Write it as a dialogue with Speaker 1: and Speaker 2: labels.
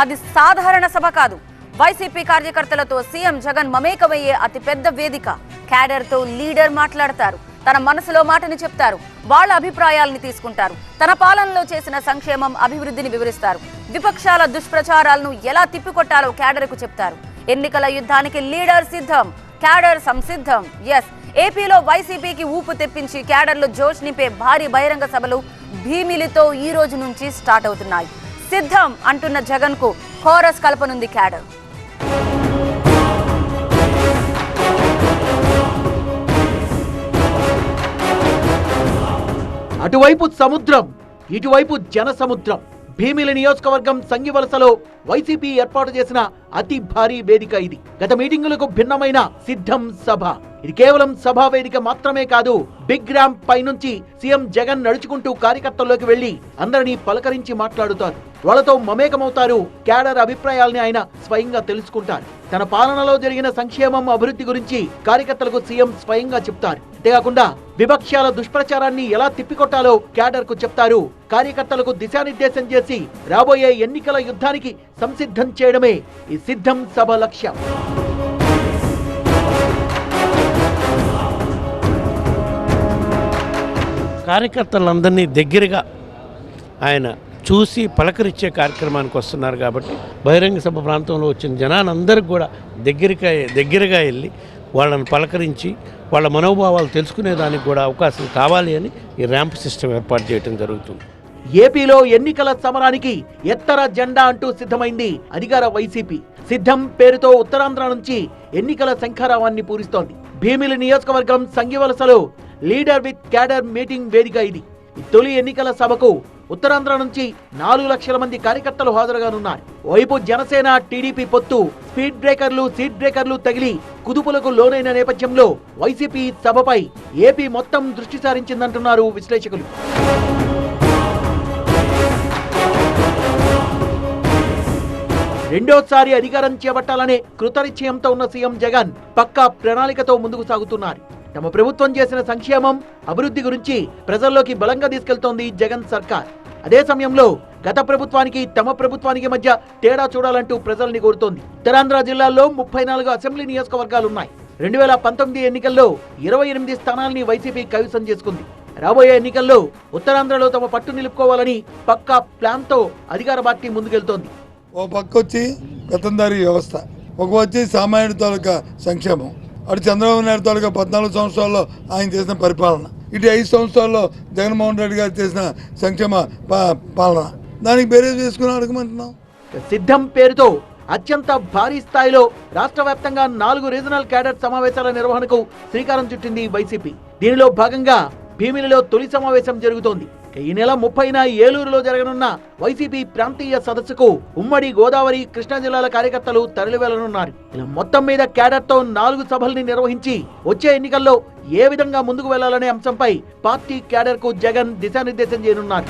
Speaker 1: అది సాధారణ సభ కాదు. వైసీపీ కార్యకర్తలతో సీఎం జగన్ మమేకమయ్యే అతిపెద్ద వేదిక. క్యాడర్తో లీడర్ మాట్లాడతారు. తన మనసులో మాటని చెప్తారు. వాళ్ళ అభిప్రాయాలని తీసుకుంటారు. తన పాలనలో చేసిన సంక్షేమం అభివృద్ధిని వివరిస్తారు. విపక్షాల దుష్ప్రచారాలను ఎలా తిప్పికొట్టాలో క్యాడర్కు చెప్తారు. ఎన్నికల యుద్ధానికి లీడర్ సిద్ధం క్యాడర్ సంసిద్ధం. ఎస్ ఏపీలో వైసీపీకి ఊపు తెప్పించి క్యాడర్లో జోష్ నింపే భారీ బహిరంగ సభలు భీమిలితో ఈ రోజు నుంచి స్టార్ట్ అవుతున్నాయి. సిద్ధం అంటున్న జగన్కు కోరస్ కలపనుంది క్యాడర్.
Speaker 2: అటువైపు సముద్రం ఇటువైపు జన సముద్రం భీమిలి నియోజకవర్గం సంగివలసలో వైసీపీ ఏర్పాటు చేసిన అతి భారీ వేదిక ఇది. గత మీటింగులకు భిన్నమైన సిద్ధం సభ. ఇది కేవలం సభా వేదిక మాత్రమే కాదు బిగ్ ర్యాంప్ పైనుంచి సీఎం జగన్ నడుచుకుంటూ కార్యకర్తల్లోకి వెళ్ళి అందరినీ పలకరించి మాట్లాడుతారు. వాళ్ళతో మమేకమవుతారు. క్యాడర్ అభిప్రాయాల్ని ఆయన స్వయంగా తెలుసుకుంటారు. తన పాలనలో జరిగిన సంక్షేమం అభివృద్ధి గురించి కార్యకర్తలకు సీఎం స్వయంగా చెప్తారు. అంతేకాకుండా విపక్షాల దుష్ప్రచారాన్ని ఎలా తిప్పికొట్టాలో క్యాడర్కు చెప్తారు. కార్యకర్తలకు దిశానిర్దేశం చేసి రాబోయే ఎన్నికల యుద్ధానికి సంసిద్ధం చేయడమే ఈ సిద్ధం సభ లక్ష్యం.
Speaker 3: కార్యకర్తలందరినీ దగ్గరగా ఆయన చూసి పలకరించే కార్యక్రమానికి వస్తున్నారు కాబట్టి బహిరంగ సభ ప్రాంతంలో వచ్చిన జనాలందరికీ కూడా దగ్గరగా దగ్గరగా వెళ్ళి వాళ్ళని పలకరించి వాళ్ళ మనోభావాలు తెలుసుకునేదానికి కూడా అవకాశం కావాలి అని ఈ ర్యాంప్ సిస్టమ్ ఏర్పాటు చేయడం జరుగుతుంది.
Speaker 2: ఏపీలో ఎన్నికల సమరానికి ఎత్తర జెండా అంటూ సిద్ధమైంది అధికార వైసీపీ. సిద్ధం పేరుతో ఉత్తరాంధ్ర నుంచి ఎన్నికల శంఖారావాన్ని పూరిస్తోంది. భీమిలి నియోజకవర్గం సంగివలసలో లీడర్ విత్ క్యాడర్ మీటింగ్ వేదిక ఇది. తొలి ఎన్నికల సభకు ఉత్తరాంధ్ర నుంచి నాలుగు లక్షల మంది కార్యకర్తలు హాజరుగానున్నారు వైపు జనసేన టీడీపీ పొత్తు స్పీడ్ బ్రేకర్లు సీట్ బ్రేకర్లు తగిలి కుదుపులకు లోనైన నేపథ్యంలో వైసీపీ సభపై ఏపీ మొత్తం దృష్టి సారించిందంటున్నారు విశ్లేషకులు. రెండోసారి అధికారం చేపట్టాలనే కృతనిశ్చయంతో ఉన్న సీఎం జగన్ పక్కా ప్రణాళికతో ముందుకు సాగుతున్నారు. తమ ప్రభుత్వం చేసిన సంక్షేమం అభివృద్ధి గురించి ప్రజల్లోకి బలంగా తీసుకెళ్తోంది జగన్ సర్కార్. అదే సమయంలో గత ప్రభుత్వానికి తమ ప్రభుత్వానికి మధ్య తేడా చూడాలంటూ ప్రజల్ని కోరుతోంది. ఉత్తరాంధ్ర జిల్లాల్లో ముప్పై నాలుగు అసెంబ్లీ నియోజకవర్గాలున్నాయి. రెండు వేల పంతొమ్మిది ఎన్నికల్లో ఇరవై ఎనిమిది స్థానాల్ని వైసీపీ కవిసం చేసుకుంది. రాబోయే ఎన్నికల్లో ఉత్తరాంధ్రలో తమ పట్టు నిలుపుకోవాలని పక్కా ప్లాన్తో అధికార పార్టీ ముందుకెళ్తోంది.
Speaker 4: ఓ పక్క వచ్చి పెత్తందారి వ్యవస్థ. ఒక వచ్చి సామాన్యుడి తాలూకా సంక్షేమం. అటు చంద్రబాబు నాయుడు తాలూకా పద్నాలుగు సంవత్సరాల్లో ఆయన చేసిన పరిపాలన ఇటు ఐదు సంవత్సరాల్లో జగన్మోహన్ రెడ్డి గారు చేసిన సంక్షేమ పాలన. దానికి బేరేజ్ వేసుకుని అడగమంటున్నాం
Speaker 2: సిద్ధం పేరుతో అత్యంత భారీ స్థాయిలో రాష్ట్ర వ్యాప్తంగా నాలుగు రీజనల్ క్యాడర్ సమావేశాల నిర్వహణకు శ్రీకారం చుట్టింది వైసీపీ. దీనిలో భాగంగా భీమిలిలో తొలి సమావేశం జరుగుతోంది. ఈ నెల ముప్పైన ఏలూరులో జరగనున్న వైసీపీ ప్రాంతీయ సదస్సుకు ఉమ్మడి గోదావరి కృష్ణా జిల్లాల కార్యకర్తలు తరలివెళ్ళనున్నారు. ఇలా మొత్తం మీద క్యాడర్తో నాలుగు సభల్ని నిర్వహించి వచ్చే ఎన్నికల్లో ఏ విధంగా ముందుకు వెళ్ళాలనే అంశంపై పార్టీ క్యాడర్కు జగన్ దిశానిర్దేశం చేయనున్నారు.